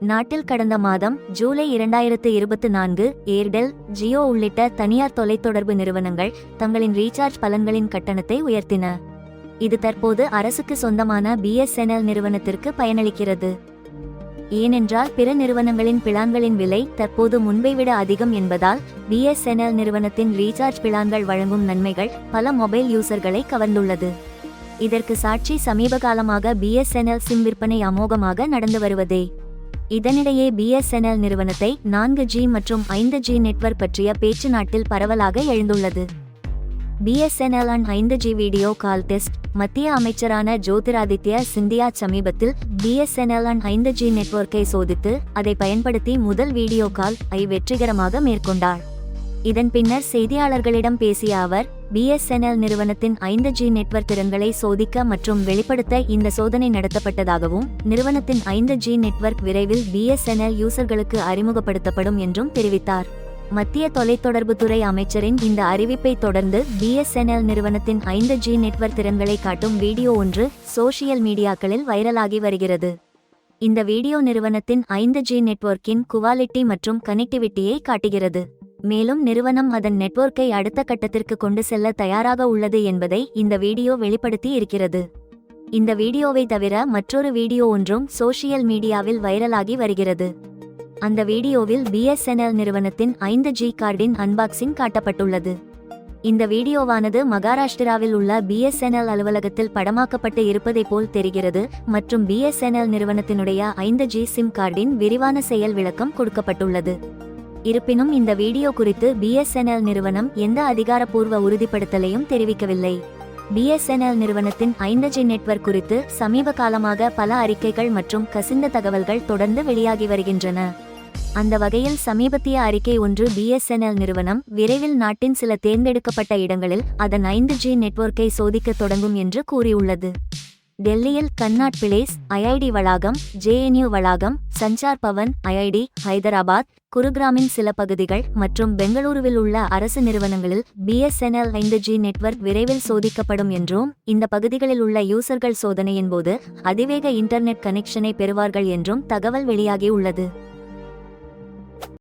நாட்டில் கடந்த மாதம் ஜூலை இரண்டாயிரத்து இருபத்தி நான்கு ஏர்டெல் ஜியோ உள்ளிட்ட தனியார் தொலைத்தொடர்பு நிறுவனங்கள் தங்களின் ரீசார்ஜ் பலன்களின் கட்டணத்தை உயர்த்தின. இது தற்போது அரசுக்கு சொந்தமான பிஎஸ்என்எல் நிறுவனத்திற்கு பயனளிக்கிறது. ஏனென்றால் பிற நிறுவனங்களின் பிளான்களின் விலை தற்போது முன்பை விட அதிகம் என்பதால் பிஎஸ்என்எல் நிறுவனத்தின் ரீசார்ஜ் பிளான்கள் வழங்கும் நன்மைகள் பல மொபைல் யூசர்களை கவர்ந்துள்ளது. இதற்கு சாட்சி சமீப காலமாக பிஎஸ்என்எல் சிம் விற்பனை அமோகமாக நடந்து வருவதே. இதனிடையே பிஎஸ்என்எல் நிறுவனத்தை நான்கு ஜி மற்றும் ஐந்து ஜி நெட்வொர்க் பற்றிய பேச்சு நாட்டில் பரவலாக எழுந்துள்ளது. பிஎஸ்என்எல் அண்ட் ஐந்து ஜி வீடியோ கால் டெஸ்ட் மத்திய அமைச்சரான ஜோதிராதித்ய சிந்தியா சமீபத்தில் பிஎஸ்என்எல் அண்ட் ஐந்து ஜி நெட்வொர்க்கை சோதித்து அதை பயன்படுத்தி முதல் வீடியோ கால் ஐ வெற்றிகரமாக மேற்கொண்டார். இதன் பின்னர் செய்தியாளர்களிடம் பேசிய அவர் பிஎஸ்என்எல் நிறுவனத்தின் ஐந்து ஜி நெட்வொர்க் திறன்களை சோதிக்க மற்றும் வெளிப்படுத்த இந்த சோதனை நடத்தப்பட்டதாகவும் நிறுவனத்தின் ஐந்து ஜி நெட்வொர்க் விரைவில் பிஎஸ்என்எல் யூசர்களுக்கு அறிமுகப்படுத்தப்படும் என்றும் தெரிவித்தார். மத்திய தொலைத்தொடர்புத்துறை அமைச்சரின் இந்த அறிவிப்பை தொடர்ந்து பிஎஸ்என்எல் நிறுவனத்தின் ஐந்து ஜி நெட்வொர்க் திறன்களை காட்டும் வீடியோ ஒன்று சோஷியல் மீடியாக்களில் வைரலாகி வருகிறது. இந்த வீடியோ நிறுவனத்தின் ஐந்து ஜி நெட்வொர்க்கின் குவாலிட்டி மற்றும் கனெக்டிவிட்டியை காட்டுகிறது. மேலும் நிறுவனம் அதன் நெட்வொர்க்கை அடுத்த கட்டத்திற்கு கொண்டு செல்ல தயாராக உள்ளது என்பதை இந்த வீடியோ வெளிப்படுத்தி இருக்கிறது. இந்த வீடியோவை தவிர மற்றொரு வீடியோ ஒன்றும் சோஷியல் மீடியாவில் வைரலாகி வருகிறது. அந்த வீடியோவில் பிஎஸ்என்எல் நிறுவனத்தின் ஐந்து ஜி கார்டின் அன்பாக்சிங் காட்டப்பட்டுள்ளது. இந்த வீடியோவானது மகாராஷ்டிராவில் உள்ள பிஎஸ்என்எல் அலுவலகத்தில் படமாக்கப்பட்டு இருப்பதை போல் தெரிகிறது மற்றும் பிஎஸ்என்எல் நிறுவனத்தினுடைய ஐந்து ஜி சிம் கார்டின் விரிவான செயல் விளக்கம் கொடுக்கப்பட்டுள்ளது. இருப்பினும் இந்த வீடியோ குறித்து பிஎஸ்என்எல் நிறுவனம் எந்த அதிகாரப்பூர்வ உறுதிப்படுத்தலையும் தெரிவிக்கவில்லை. பிஎஸ்என்எல் நிறுவனத்தின் ஐந்து ஜி நெட்வொர்க் குறித்து சமீப காலமாக பல அறிக்கைகள் மற்றும் கசிந்த தகவல்கள் தொடர்ந்து வெளியாகி வருகின்றன. அந்த வகையில் சமீபத்திய அறிக்கை ஒன்று பிஎஸ்என்எல் நிறுவனம் விரைவில் நாட்டின் சில தேர்ந்தெடுக்கப்பட்ட இடங்களில் அதன் ஐந்து ஜி நெட்வொர்க்கை சோதிக்க தொடங்கும் என்று கூறியுள்ளது. டெல்லியில் கன்னாட் பிளேஸ் ஐஐடி வளாகம் ஜேஎன்யூ வளாகம் சஞ்சார் பவன் ஐஐடி ஹைதராபாத் குருகிராமின் சில பகுதிகள் மற்றும் பெங்களூருவில் உள்ள அரசு நிறுவனங்களில் பிஎஸ்என்எல் ஐந்து ஜி நெட்வொர்க் விரைவில் சோதிக்கப்படும் என்றும் இந்த பகுதிகளில் உள்ள யூசர்கள் சோதனையின் போது அதிவேக இன்டர்நெட் கனெக்ஷனை பெறுவார்கள் என்றும் தகவல் வெளியாகியுள்ளது